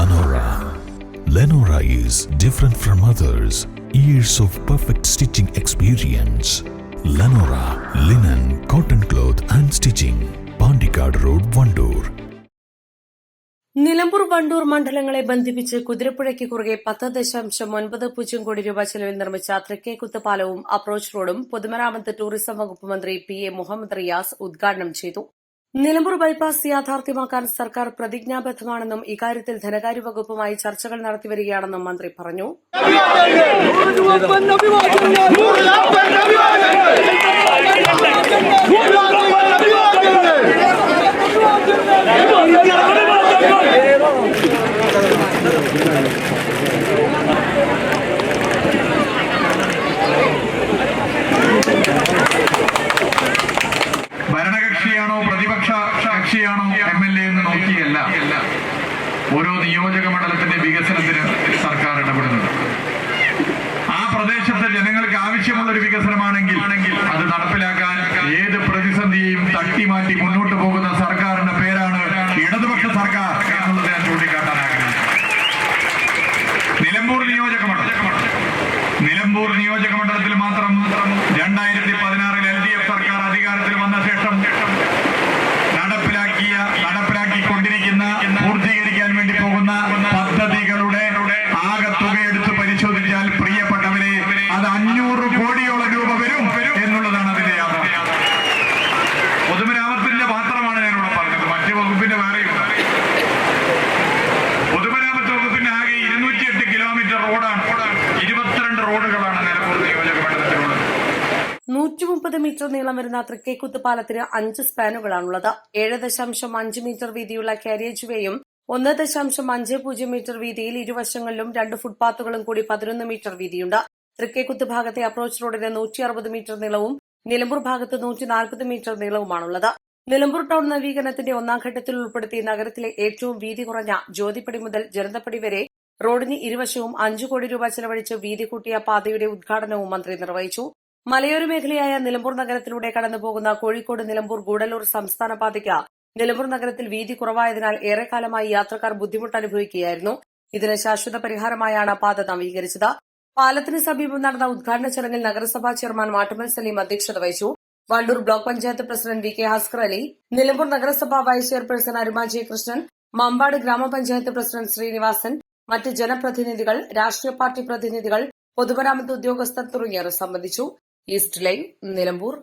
Lenora. Lenora is different from others. Years of perfect stitching experience. Lenora linen, cotton cloth and stitching. Pandikad Road, Vandoor. Nilambur Wandoor മണ്ഡലങ്ങളെ ബന്ധിപ്പിച്ച് കുതിരപ്പുഴയ്ക്ക് കുറുകെ പത്ത് ദശാംശം ഒൻപത് പൂജ്യം കോടി രൂപ ചെലവിൽ നിർമ്മിച്ച തൃക്കേക്കുത്ത് പാലവും അപ്രോച്ച് റോഡും പൊതുമരാമത്ത് ടൂറിസം വകുപ്പ് മന്ത്രി പി എ മുഹമ്മദ് റിയാസ് ഉദ്ഘാടനം ചെയ്തു നിലമ്പൂർ ബൈപ്പാസ് യാഥാർത്ഥ്യമാക്കാൻ സർക്കാർ പ്രതിജ്ഞാബദ്ധമാണെന്നും ഇക്കാര്യത്തിൽ ധനകാര്യ വകുപ്പുമായി ചർച്ചകൾ നടത്തിവരികയാണെന്നും മന്ത്രി പറഞ്ഞു. കക്ഷിയാണോ എം എൽ എ എന്ന് നോക്കിയല്ല. ഓരോ നിയോജക മണ്ഡലത്തിന്റെ വികസനത്തിന് സർക്കാർ ഇടപെടുന്നത് ആ പ്രദേശത്തെ ജനങ്ങൾക്ക് ആവശ്യമുള്ള ഒരു വികസനമാണെങ്കിൽ അത് നടപ്പിലാക്കാൻ ഏത് പ്രതിസന്ധിയെയും തട്ടി മാറ്റി മുന്നോട്ട് പോകുന്ന സർക്കാരിന്റെ പേരാണ് ഇടതുപക്ഷ സർക്കാർ എന്നുള്ളത് ഞാൻ ചൂണ്ടിക്കാട്ടാൻ ആഗ്രഹിക്കുന്നു. നിലമ്പൂർ നിയോജക മണ്ഡലം. നിലമ്പൂർ നിയോജക മണ്ഡലത്തിൽ മാത്രം നൂറ്റി മുപ്പത് മീറ്റർ നീളം വരുന്ന തൃക്കേക്കുത്ത് പാലത്തിന് അഞ്ച് സ്പാനുകളാണുള്ളത്. ഏഴ് ദശാംശം അഞ്ച് മീറ്റർ വീതിയുള്ള കാരേജ് വേയും ഒന്ന് ദശാംശം അഞ്ച് പൂജ്യം മീറ്റർ വീതിയിൽ ഇരുവശങ്ങളിലും രണ്ട് ഫുട്പാത്തുകളും കൂടി പതിനൊന്ന് മീറ്റർ വീതിയുണ്ട്. തൃക്കേക്കുത്ത് ഭാഗത്തെ അപ്രോച്ച് റോഡിന് നൂറ്റി അറുപത് മീറ്റർ നീളവും നിലമ്പൂർ ഭാഗത്ത് നൂറ്റി നാൽപ്പത് മീറ്റർ നീളവുമാണുള്ളത്. നിലമ്പൂർ ടൗൺ നവീകരണത്തിന്റെ ഒന്നാം ഘട്ടത്തിൽ ഉൾപ്പെടുത്തി നഗരത്തിലെ ഏറ്റവും വീതി കുറഞ്ഞ ജ്യോതിപ്പടി മുതൽ ജനതപ്പടി വരെ റോഡിന് ഇരുവശവും അഞ്ചു കോടി രൂപ ചെലവഴിച്ച് വീതി കൂട്ടിയ പാതയുടെ ഉദ്ഘാടനവും മന്ത്രി നിർവഹിച്ചു. മലയോര മേഖലയായ നിലമ്പൂർ നഗരത്തിലൂടെ കടന്നുപോകുന്ന കോഴിക്കോട് നിലമ്പൂർ ഗൂഡല്ലൂർ സംസ്ഥാന പാതയ്ക്ക് നിലമ്പൂർ നഗരത്തിൽ വീതി കുറവായതിനാൽ ഏറെക്കാലമായി യാത്രക്കാർ ബുദ്ധിമുട്ട് അനുഭവിക്കുകയായിരുന്നു. ഇതിന് ശാശ്വത പരിഹാരമായാണ് പാത നവീകരിച്ചത്. പാലത്തിന് സമീപം നടന്ന ഉദ്ഘാടന ചടങ്ങിൽ നഗരസഭാ ചെയർമാൻ മാട്ടുമൽ സലീം അധ്യക്ഷത വഹിച്ചു. Wandoor block panchayat president V K Haskar Ali Nilambur നഗരസഭാ വൈസ് ചെയർപേഴ്സൺ അരുമ ജയകൃഷ്ണൻ മമ്പാട് ഗ്രാമപഞ്ചായത്ത് പ്രസിഡന്റ് ശ്രീനിവാസൻ മറ്റ് ജനപ്രതിനിധികൾ രാഷ്ട്രീയ പാർട്ടി പ്രതിനിധികൾ പൊതുമരാമത്ത് ഉദ്യോഗസ്ഥർ തുടങ്ങിയവർ സംബന്ധിച്ചു. East line Nilambur